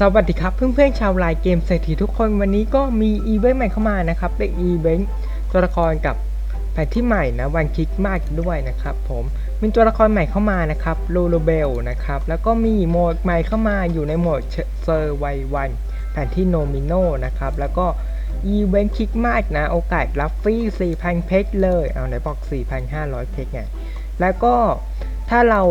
สวัสดีครับเพื่อนๆชาวไลน์เกมเศรษฐีทุกคนวันนี้ก็มีอีเวนต์ใหม่เข้ามานะครับเป็นอีเวนต์ตัวละครกับแผนที่ใหม่นะวันคริกมากด้วยนะครับผมมีตัวละครใหม่เข้ามานะครับลูลูเบลนะครับแล้วก็มีโหมดใหม่เข้ามาอยู่ในโหมดเซอร์ไววันแผนที่โนมิโนนะครับแล้วก็อีเวนต์คลิกมากนะโอกาสรับฟรี4,000 เพชรเลยเอาไหนบอก 4,500 เพชรไงแล้วก็ถ้าเรา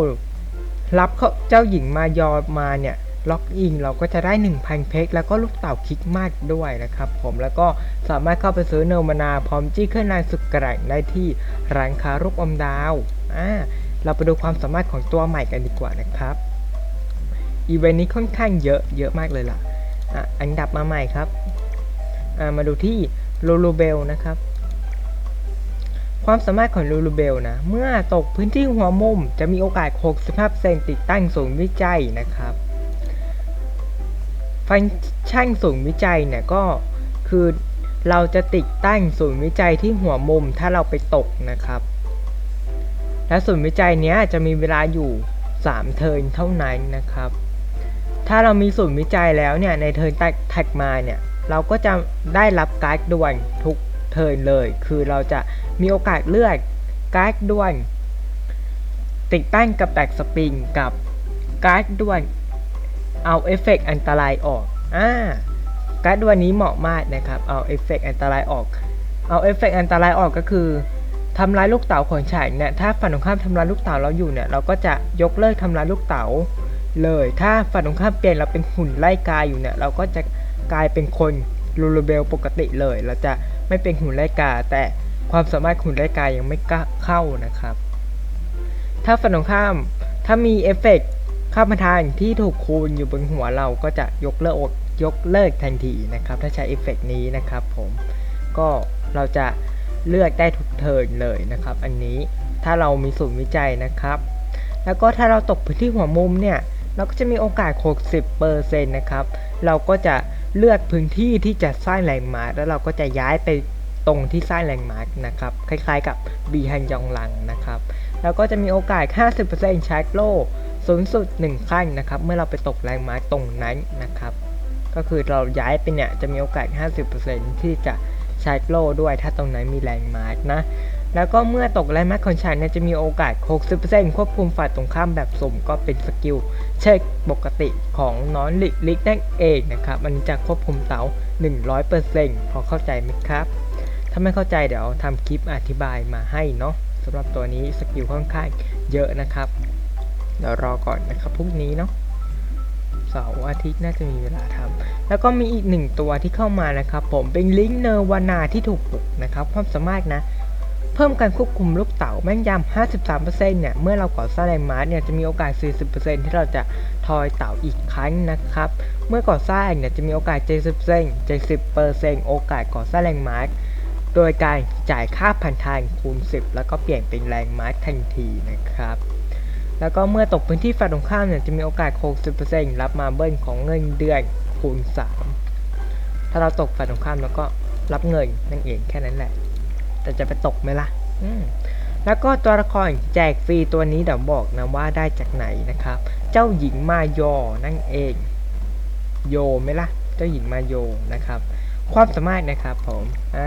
รับเขาเจ้าหญิงมายอมาเนี่ย ล็อกอินเราก็จะได้ 1,000 เพชรแล้วก็ลูกเต่าคลิกมากด้วยนะครับผมแล้วก็สามารถเข้าไปซื้อเนมานาพร้อมจี้เครื่องนายสุดกร่งได้ที่ร้านค้ารูปอมดาวอ่าเราไปดูความสามารถของตัวใหม่กันดีกว่านะครับอีเวนต์นี้ค่อนข้างเยอะเยอะมากเลยล่ะอะอันดับมาใหม่ครับอ่ามาดูที่ลูลูเบลนะครับความสามารถของลูลูเบลนะ เมื่อตกพื้นที่หัวมุมจะมีโอกาส 65%ติดตั้งศูนย์วิจัยนะครับ ฟังก์ชันศูนย์วิจัยเนี่ยก็คือเราจะติดตั้งศูนย์วิจัยที่หัวมุมถ้าเราไปตกนะครับ และศูนย์วิจัยเนี้ยจะมีเวลาอยู่ 3 เทิร์นเท่านั้นนะครับ ถ้าเรามีศูนย์วิจัยแล้วเนี่ยในเทิร์นถัดมาเนี่ยเราก็จะได้รับการ์ดด่วนทุกเทิร์นเลย คือเราจะมีโอกาสเลือกการ์ดด่วน ติดตั้งกับแตกสปริงกับการ์ดด่วน เอาเอฟเฟกต์อันตรายออกอ่าการ์ดตัวนี้เหมาะมากนะครับ เอาเอฟเฟกต์อันตรายออก เอาเอฟเฟกต์อันตรายออกก็คือทำลายลูกเต๋าของฉากเนี่ย ถ้าฝั่งตรงข้ามทำลายลูกเต๋าเราอยู่เนี่ย เราก็จะยกเลิกทำลายลูกเต๋าเลย ถ้าฝั่งตรงข้ามเปลี่ยนเราเป็นหุ่นไล่กายอยู่เนี่ย เราก็จะกลายเป็นคนลูลูเบลปกติเลย เราจะไม่เป็นหุ่นไล่กา แต่ความสามารถหุ่นไล่กายยังไม่เข้านะครับ ถ้าฝั่งตรงข้าม ถ้ามีเอฟเฟกต์ ค่าประทานที่ถูกคูณอยู่บนหัวเราก็จะยกเลิกยกเลิกทันทีนะครับ ถ้าใช้เอฟเฟกนี้นะครับผมก็เราจะเลือกได้ทุกเทิร์นเลยนะครับ อันนี้ถ้าเรามีศูนย์วิจัยนะครับ แล้วก็ถ้าเราตกพื้นที่หัวมุมเนี่ย เราก็จะมีโอกาส 60%นะครับ เราก็จะเลือกพื้นที่ที่จะสร้างแลนด์มาร์แล้วเราก็จะย้ายไปตรงที่สร้างแลนด์มาร์นะครับ คล้ายๆกับบีฮันยองลังนะครับ แล้วก็จะมีโอกาส 50%ชาร์จโล สูงสุด 1 ขั้นนะครับ เมื่อเราไปตกแรงไม้ตรงนั้นนะครับ ก็คือเราย้ายไปเนี่ยจะมีโอกาส 50%ที่จะชาร์จโลด้วยถ้าตรงนั้นมีแรงม้นะ แล้วก็เมื่อตกแรงม้าของฉันเนี่ยจะมีโอกาส 60%ควบคุมฝ่ายตรงข้ามแบบสุ่มก็เป็นสกิลเช็คปกติของน้อนลิกลิกนั่นเองนะครับ มันจะควบคุมเตา100%พอเข้าใจไหมครับถ้าไม่เข้าใจเดี๋ยวทำคลิปอธิบายมาให้เนาะสำหรับตัวนี้สกิลค่อนข้างเยอะนะครับ เดี๋ยวรอก่อนนะครับพรุ่งนี้เนาะเสาร์อาทิตย์น่าจะมีเวลาทำแล้วก็มีอีกหนึ่งตัวที่เข้ามานะครับผมเป็นลิงก์เนวานาที่ถูกปลุกนะครับความสามารถนะ เพิ่มการควบคุมลูกเต๋าแม่นยำ 53%เนี่ยเมื่อเราก่อสร้างแรงม้าเนี่ยจะมีโอกาส 40%ที่เราจะทอยเต่าอีกครั้งนะครับ เมื่อก่อสร้างเนี่ยจะมีโอกาส 70% 70%โอกาสก่อสร้างแรงม้าโดยการจ่ายค่าพันทานคูณ 10 แล้วก็เปลี่ยนเป็นแรงม้าทันทีนะครับ แล้วก็เมื่อตกพื้นที่ฝั่งตรงข้ามเนี่ยจะมีโอกาส 60%รับมาเบิ้ลของเงินเดือนคูณ 3 ถ้าเราตกฝั่งตรงข้ามแล้วก็รับเงินนั่นเองแค่นั้นแหละ แต่จะไปตกไหมล่ะอืมแล้วก็ตัวละครแจกฟรีตัวนี้เดี๋ยวบอกนะว่าได้จากไหนนะครับ เจ้าหญิงมายอนั่นเอง โยไหมล่ะ เจ้าหญิงมาโยนะครับ ความสามารถนะครับผม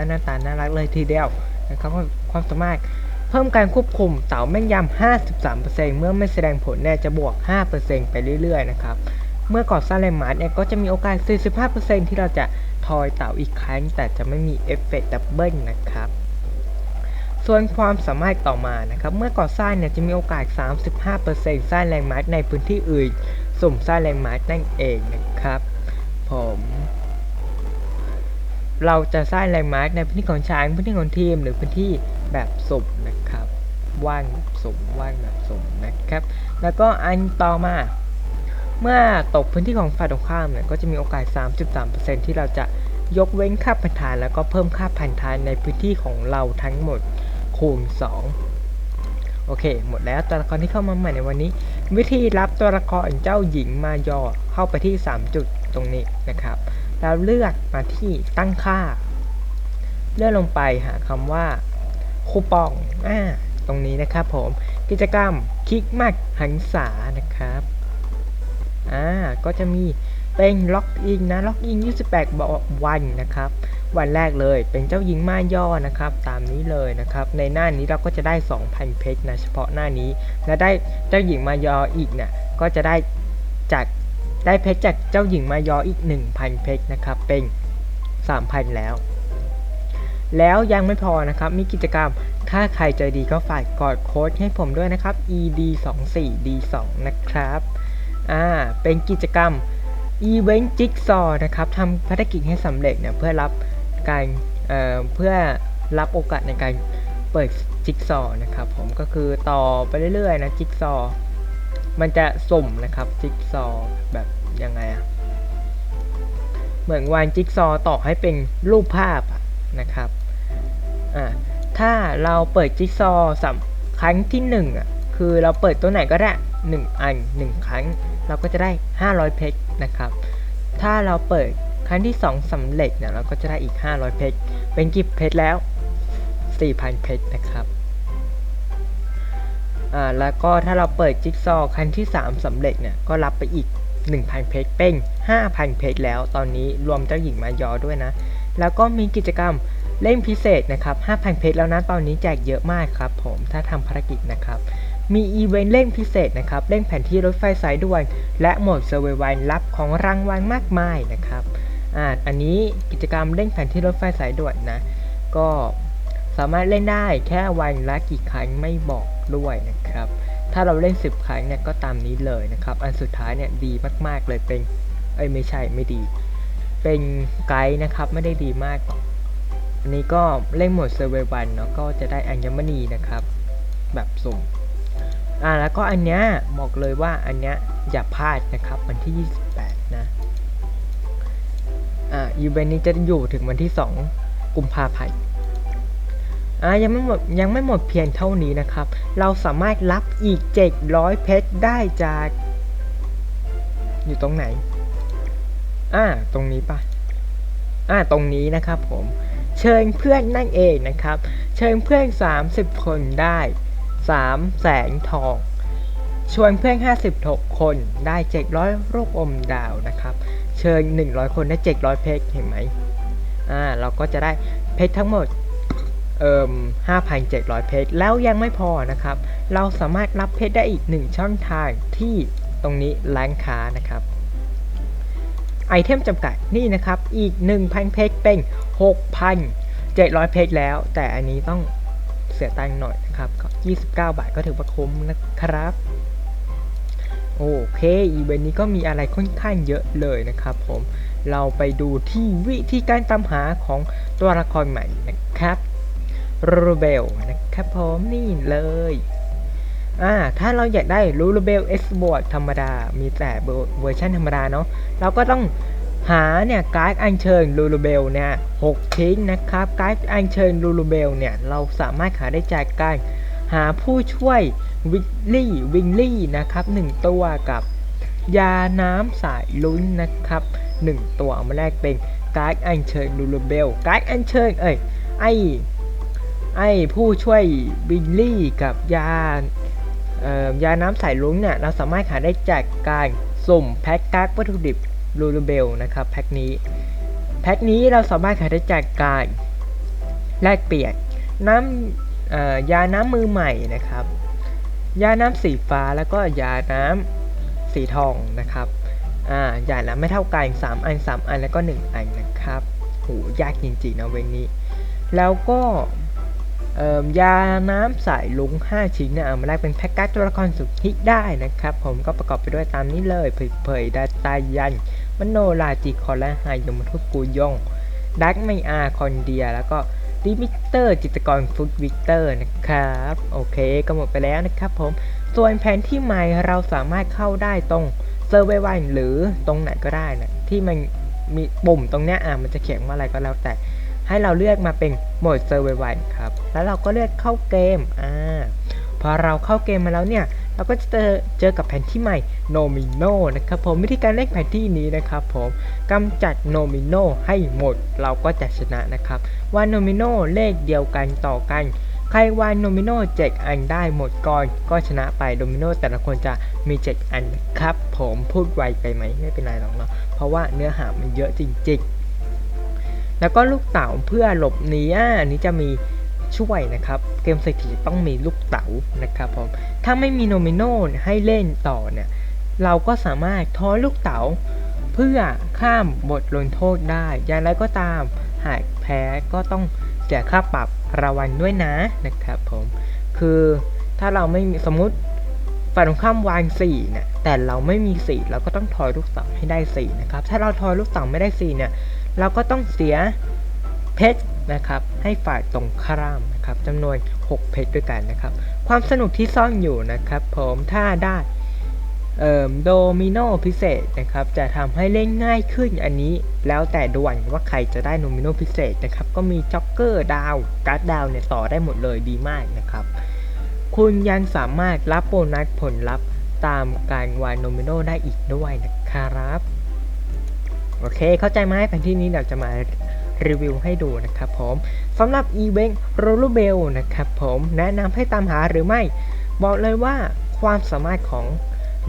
หน้าตาน่ารักเลยทีเดียวนะครับความสามารถ เพิ่มการควบคุมเต่าแม่นยำ 53%เมื่อไม่แสดงผลเนี่ยจะบวก 5%ไปเรื่อยๆนะครับ เมื่อก่อสร้างแรงม้าเนี่ยก็จะมีโอกาส 45%ที่เราจะทอยเต่าอีกครั้ง แต่จะไม่มีเอฟเฟกต์ดับเบิลนะครับ ส่วนความสามารถต่อมานะครับ เมื่อก่อสร้างเนี่ยจะมีโอกาส 35%สร้างแรงม้าในพื้นที่อื่นสุ่มสร้างแรงม้านั่นเองนะครับผมเราจะสร้างแลนด์มาร์กในพื้นที่ของช้างพื้นที่ของทีม หรือพื้นที่ แบบสุ่มนะครับ ว่างแบบสุ่มว่างแบบสุ่มนะครับ แล้วก็อันต่อมา เมื่อตกพื้นที่ของฝ่ายตรงข้ามเนี่ยก็จะมีโอกาส 33%ที่เราจะยกเว้นค่าพันธานแล้วก็เพิ่มค่าพันธานในพื้นที่ของเราทั้งหมดคูณ 2 โอเค หมดแล้วตัวละครที่เข้ามาใหม่ในวันนี้ วิธีรับตัวละครเจ้าหญิงมายอเข้าไปที่ 3 จุดตรงนี้นะครับ แล้วเลือกมาที่ตั้งค่า เลื่อนลงไปหาคำว่า คูปองอ่าตรงนี้นะครับผมกิจกรรมคลิกมากหันษานะครับอ่าก็จะมีเป็นล็อกอินนะล็อกอิน 28 วันนะครับ วันแรกเลยเป็นเจ้าหญิงม่านย่อนะครับ ตามนี้เลยนะครับ ในหน้านี้เราก็จะได้ 2,000 เพชรนะเฉพาะหน้านี้ และได้เจ้าหญิงมายออีกเนี่ยก็จะได้จากได้เพชรจากเจ้าหญิงมายออีก 1,000 เพชรนะครับ เป็น 3,000 แล้ว แล้วยังไม่พอนะครับ มีกิจกรรม ถ้าใครใจดีก็ฝากกดโค้ดให้ผมด้วยนะครับ ed 2 4 d 2 นะครับ อ่า เป็นกิจกรรม Event Jigsaw นะครับทำภารกิจให้สำเร็จเนี่ยเพื่อรับการเอ่อเพื่อรับโอกาสในการเปิดจิ๊กซอนะครับผมก็คือต่อไปเรื่อยๆนะจิ๊กซอ มันจะสุ่มนะครับจิ๊กซอแบบยังไงอะเหมือนวางจิ๊กซอต่อให้เป็นรูปภาพ นะครับอ่าถ้าเราเปิดจิ๊กซอว์สครั้งที่หนึ่งอะคือเราเปิดตัวไหนก็ได้หนึ่งอันหนึ่งครั้ง เราก็จะได้ 500 เพชรนะครับ ถ้าเราเปิดครั้งที่ 2สำเร็จเนี่ยเราก็จะได้อีก 500 เพชรเป็นกิฟเพชรแล้ว 4,000 เพชรนะครับอ่าแล้วก็ถ้าเราเปิดจิ๊กซอว์ครั้งที่ 3สำเร็จเนี่ยก็รับไปอีก 1,000 เพชรเป็น 5,000 เพชรแล้ว ตอนนี้รวมเจ้าหญิงมายอด้วยนะ แล้วก็มีกิจกรรมเล่นพิเศษนะครับ 5,000 เพชรแล้วนะตอนนี้แจกเยอะมากครับผมถ้าทำภารกิจนะครับ มีอีเวนต์เล่นพิเศษนะครับ เล่นแผนที่รถไฟสายด่วน และโหมดเซอร์ไววันรับของรางวัลมากมายนะครับอ่าอันนี้กิจกรรมเล่นแผนที่รถไฟสายด่วนนะ ก็สามารถเล่นได้แค่วันละกี่ครั้งไม่บอกด้วยนะครับ ถ้าเราเล่น 10 ครั้งเนี่ยก็ตามนี้เลยนะครับ อันสุดท้ายเนี่ยดีมากๆเลยเป็น เอ้ยไม่ใช่ไม่ดี เป็นไกด์นะครับไม่ได้ดีมากอันนี้ก็เล่นหมดเซอร์ไววันเนาะก็จะได้อัญมณีนะครับ แบบสุ่มอ่าแล้วก็อันเนี้ยบอกเลยว่าอันเนี้ยอย่าพลาดนะครับวันที่ 28 นะอ่าอีเวนต์นี้จะอยู่ถึงวันที่ 2 กุมภาพันธ์อ่ายังไม่หมดยังไม่หมดเพียงเท่านี้นะครับ เราสามารถรับอีก 700 เพชรได้จาก อยู่ตรงไหน อ่าตรงนี้ปะอ่าตรงนี้นะครับผม เชิญเพื่อนนั่นเองนะครับ เชิญเพื่อน 30 คนได้3แสนทอง ชวนเพื่อน 56 คนได้ 700รูปอมดาวนะครับ เชิญ 100 คนได้ 700 เพชรเห็นไหมอ่าเราก็จะได้เพชรทั้งหมดเอ่ม5,700 เพชรแล้วยังไม่พอนะครับ เราสามารถรับเพชรได้อีก1ช่องทางที่ตรงนี้ร้านค้านะครับ ไอเทมจำกัดนี่นะครับ อีก 1,000 เพชรเป็น 6,700 เพชรแล้ว แต่อันนี้ต้องเสียตังค์หน่อยนะครับก็29 บาทก็ถือว่าคุ้มนะครับ โอเค อีเวนต์นี้ก็มีอะไรค่อนข้างเยอะเลยนะครับผม เราไปดูที่วิธีการตามหาของตัวละครใหม่นะครับโรเบลนะครับผมนี่เลย อ่าถ้าเราอยากได้รูเบลเอ็กซ์บอร์ดธรรมดา มีแต่เวอร์ชันธรรมดาเนาะเราก็ต้องหาเนี่ยการ์ดอัญเชิญลูลูเบลเนี่ยหกชิ้นนะครับการ์ดอัญเชิญลูลูเบลเนี่ยเราสามารถหาได้จากการหาผู้ช่วยวิลลี่วิงลี่นะครับหนึ่งตัวกับยาน้ำสายลุ้นนะครับหนึ่งตัวมาแลกเป็นการ์ดอัญเชิญลูลูเบลการ์ดอัญเชิญเอ้ยไอไอผู้ช่วยวิลลี่กับยา ยาน้ำสายลุ้นเนี่ยเราสามารถหาได้จากการสุ่มแพ็คการ์ดวัตถุดิบลูลูเบลนะครับแพ็คนี้ แพ็คนี้เราสามารถขายได้จากการแลกเปลี่ยนน้ำยาน้ำมือใหม่นะครับ ยาน้ำสีฟ้าแล้วก็ยาน้ำสีทองนะครับอ่ายาน้ำไม่เท่ากัน3อัน3อันแล้วก็ 1 อันนะครับโหยากจริงๆนะเวงนี้ แล้วก็ ยาน้ำสายลุง 5 ชิ้นนี่ยเอามาแลกเป็นแพ็กเกจตัวละครสุดฮิตได้นะครับ ผมก็ประกอบไปด้วยตามนี้เลย เผยๆดาตายัน มโนราจิคอนและไฮยมทุกกูยงดักไมอาคอนเดีย แล้วก็ดิมิเตอร์จิตรกรฟุตวิกเตอร์นะครับ โอเคก็หมดไปแล้วนะครับผม ส่วนแผนที่ใหม่เราสามารถเข้าได้ตรงเซอร์เววันหรือตรงไหนก็ได้นะที่มันมีปุ่มตรงเนี้ยอะมันจะเขียนว่าอะไรก็แล้วแต่ ให้เราเลือกมาเป็นโหมดเซอร์เววันครับ แล้วเราก็เลือกเข้าเกม อ่า พอเราเข้าเกมมาแล้วเนี่ย เราก็จะเจอเจอกับแผนที่ใหม่ Nomino นะครับผม วิธีการเล่นแผนที่นี้นะครับผมกำจัด Nomino ให้หมด เราก็จะชนะนะครับว่า Nomino เลขเดียวกันต่อกันใครวางโนมิโนเจ็ดอันได้หมดก่อน ก็ชนะไปโดมิโนแต่ละคนจะมีเจ็ดอันครับ ผมพูดไวไปไหมไม่เป็นไรหรอกเนาะเพราะว่าเนื้อหามันเยอะจริง ๆ แล้วก็ลูกเต๋าเพื่อหลบหนีอะอันนี้จะมีช่วยนะครับ เกมเศรษฐีต้องมีลูกเต๋านะครับผมถ้าไม่มีโนมิโนให้เล่นต่อเนี่ยเราก็สามารถทอยลูกเต๋าเพื่อข้ามบทลงโทษได้ อย่างไรก็ตามหากแพ้ก็ต้องเสียค่าปรับระวันด้วยนะนะครับผมคือถ้าเราไม่มีสมมติฝ่ายตรงข้ามวาง4เนี่ยแต่เราไม่มี4เราก็ต้องทอยลูกเต๋าให้ได้4นะครับถ้าเราทอยลูกเต๋าไม่ได้4เนี่ย เราก็ต้องเสียเพชรนะครับให้ฝ่ายตรงข้ามนะครับจำนวน 6 เพชรด้วยกันนะครับ ความสนุกที่ซ่อนอยู่นะครับ ผมถ้าได้เอ่อโดมิโนพิเศษนะครับจะทำให้เล่นง่ายขึ้นอันนี้ แล้วแต่ดวงว่าใครจะได้โนมิโนพิเศษนะครับ ก็มีจ็อกเกอร์ดาวการ์ดดาวเนี่ยต่อได้หมดเลยดีมากนะครับ คุณยังสามารถรับโบนัสผลลัพธ์ตามการวางโนมิโนได้อีกด้วยนะครับ โอเค เข้าใจไหมแผนที่นี้เดี๋ยจะมารีวิวให้ดูนะครับผมสำหรับอีเวนต์โรลเบลนะครับผมแนะนำให้ตามหาหรือไม่ บอกเลยว่าความสามารถของ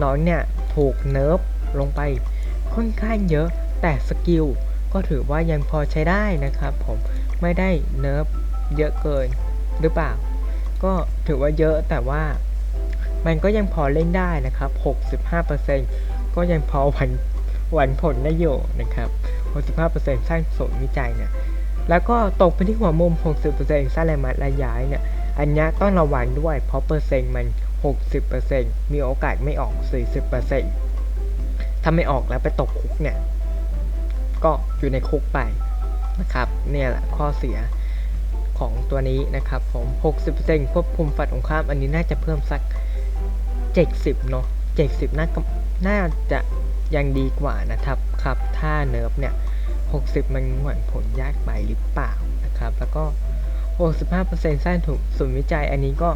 น้องเนี่ยถูกเนิร์ฟลงไปค่อนข้างเยอะแต่สกิลก็ถือว่ายังพอใช้ได้นะครับผมไม่ได้เนิร์ฟเยอะเกินหรือเปล่า ก็ถือว่าเยอะแต่ว่ามันก็ยังพอเล่นได้นะครับ 65%ก็ยังพอหวัน วันผลได้อยู่นะครับ65%สร้างศูนย์วิจัยเนี่ยแล้วก็ตกไปที่หัวมุม 60%สร้างแรงมัดระย้ายเนี่ยอันนี้ต้องระวังด้วยเพราะเปอร์เซ็นต์มัน 60%มีโอกาสไม่ออก 40%ถ้าไม่ออกแล้วไปตกคุกเนี่ยก็อยู่ในคุกไปนะครับเนี่ยแหละข้อเสียของตัวนี้นะครับผม 60%ควบคุมฝัดองข้าม อันนี้น่าจะเพิ่มสัก 70 เนาะ70 น่าน่าจะ ยังดีกว่านะครับครับ ถ้าเนิร์ฟเนี่ย 60 มันหวนผลยากไปหรือเปล่านะครับ แล้วก็ 65%สร้างถูกศูนย์วิจัยอันนี้ก็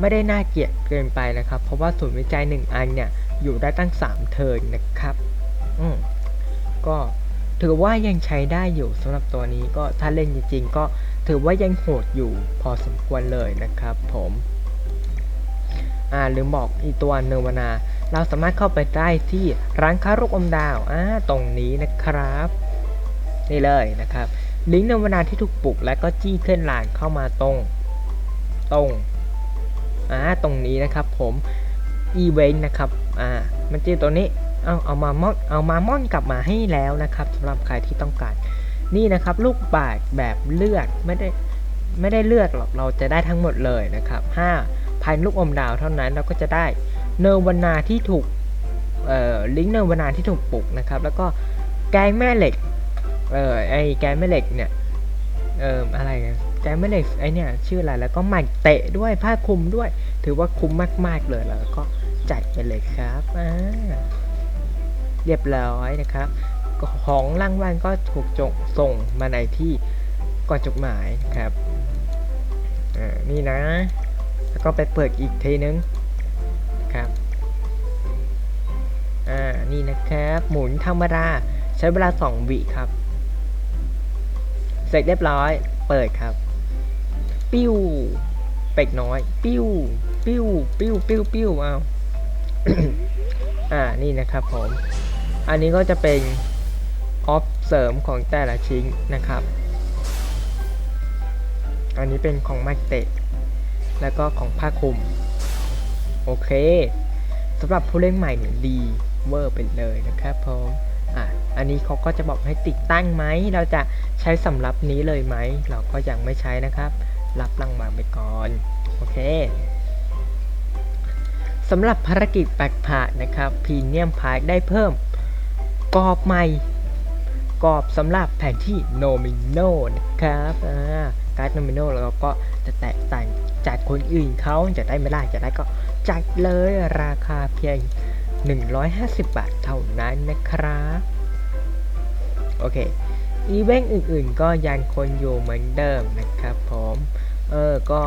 ไม่ได้น่าเกลียดเกินไปนะครับ เพราะว่าศูนย์วิจัย 1 อันเนี่ย อยู่ได้ตั้ง 3 เทิร์นนะครับ อืมก็ถือว่ายังใช้ได้อยู่สำหรับตัวนี้ก็ถ้าเล่นจริงๆ ก็ถือว่ายังโหดอยู่พอสมควรเลยนะครับผม อ่าลืมบอกอีตัวเนวนา เราสามารถเข้าไปได้ที่ร้านค้าลูกอมดาวอ่าตรงนี้นะครับ นี่เลยนะครับ ลิงก์เนวนาที่ถูกปลุกและก็จี้เคลื่อนหลานเข้ามาตรง ตรงอ่าตรงนี้นะครับผมอีเวนต์นะครับอ่ามันจี้ตัวนี้เอาเอามามอนเอามามอนกลับมาให้แล้วนะครับสำหรับใครที่ต้องการนี่นะครับลูกบาศก์แบบเลือดไม่ได้ไม่ได้เลือดหรอกเราจะได้ทั้งหมดเลยนะครับ5พันลูกอมดาวเท่านั้นเราก็จะได้ เนวนาที่ถูกลิงก์เนวนาที่ถูกปลุกนะครับ แล้วก็แกงแม่เหล็กเออไอแกงแม่เหล็กเนี่ยเอออะไรแกงแม่เหล็กไอเนี่ยชื่ออะไรแล้วก็หมันเตะด้วยผ้าคลุมด้วย ถือว่าคุ้มมาก ๆเลยแล้วก็จัดไปเลยครับอ่าเรียบร้อยนะครับ ของรางวัลก็ถูกจงส่งมาในที่ก่อนจดหมายครับอ่านี่นะ แล้วก็ไปเปิดอีกทีนึง ครับ อ่า นี่นะครับ หมุนธรรมดา ใช้เวลา 2 วิครับ เสร็จเรียบร้อย เปิดครับ ปิ้ว เป็กน้อย ปิ้ว ปิ้ว ปิ้ว ปิ้ว ปิ้ว เอา อ่า นี่นะครับผม อันนี้ก็จะเป็นออฟเสริมของแต่ละชิ้นนะครับ อันนี้เป็นของไมเตะแล้วก็ของผ้าคลุม โอเคสำหรับผู้เล่นใหม่เนี่ยดีเวอร์ไปเลยนะครับผมอะอันนี้เขาก็จะบอกให้ติดตั้งไหม เราจะใช้สำรับนี้เลยไหม เราก็ยังไม่ใช้นะครับ รับรางวัลไปก่อน โอเคสำหรับภารกิจแปลกผ่านะครับพรีเนียมพาร์ได้เพิ่มกรอบใหม่กรอบสำหรับแผนที่โนมิโนนะครับอ่าการ์ดโนมิโนแล้วก็จะแตกต่างจากคนอื่นเขาจะได้ไม่ได้จะได้ก็ จัดเลยราคาเพียง 150 บาทเท่านั้นนะครับโอเค อีเวนต์อื่นๆ ก็ยังคนอยู่เหมือนเดิมนะครับผมเออก็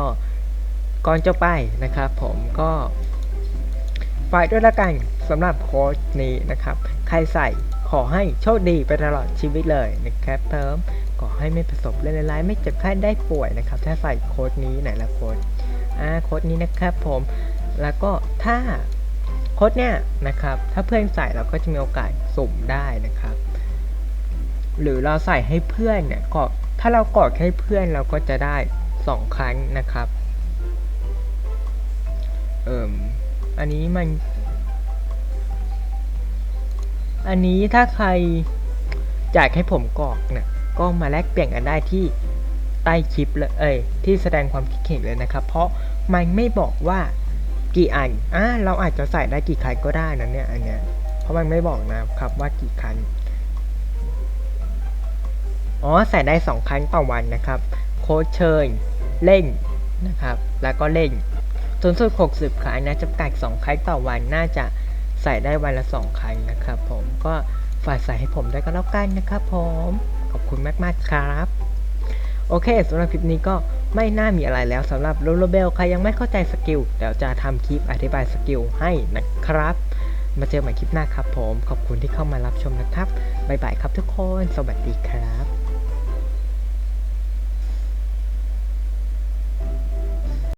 ก่อนจะไปนะครับผมก็ฝากด้วยละกันสำหรับโค้ดนี้นะครับ ใครใส่ขอให้โชคดีไปตลอดชีวิตเลยนะครับเพิ่มขอให้ไม่ประสบเรื่องร้ายไม่เจ็บไข้ได้ป่วยนะครับ ถ้าใส่โค้ดนี้ไหนละโค้ดอ่าโค้ดนี้นะครับผม แล้วก็ถ้าโค้ดเนี่ยนะครับ ถ้าเพื่อนใส่เราก็จะมีโอกาสสุ่มได้นะครับ หรือเราใส่ให้เพื่อนเนี่ยก็ถ้าเรากดให้เพื่อนเราก็จะได้สองครั้งนะครับเอ่มอันนี้มัน อันนี้ถ้าใครอยากให้ผมกรอกเนี่ยก็มาแลกเปลี่ยนกันได้ที่ใต้คลิปเลยเอ้ยที่แสดงความคิดเห็นเลยนะครับ เพราะมันไม่บอกว่า กี่อันอ่าเราอาจจะใส่ได้กี่ครั้งก็ได้นะเนี่ย อันเนี้ย เพราะมันไม่บอกนะครับว่ากี่ครั้งอ๋อ ใส่ได้สองครั้งต่อวันนะครับ โค้ดเชิญ เล่งนะครับ แล้วก็เล่งสูงสุด 60 ครั้งนะจำกัด2ครั้งต่อวัน น่าจะใส่ได้วันละ 2 ครั้งนะครับ ผม ก็ฝากใส่ให้ผมได้ก็แล้วกันนะครับผม ขอบคุณมาก ๆ ครับ โอเคสำหรับคลิปนี้ก็ ไม่น่ามีอะไรแล้วสำหรับโรโลเบลใครยังไม่เข้าใจสกิลเดี๋ยวจะทำคลิปอธิบายสกิลให้นะครับ มาเจอใหม่คลิปหน้าครับผม ขอบคุณที่เข้ามารับชมนะครับ บ๊ายบายครับทุกคน สวัสดีครับ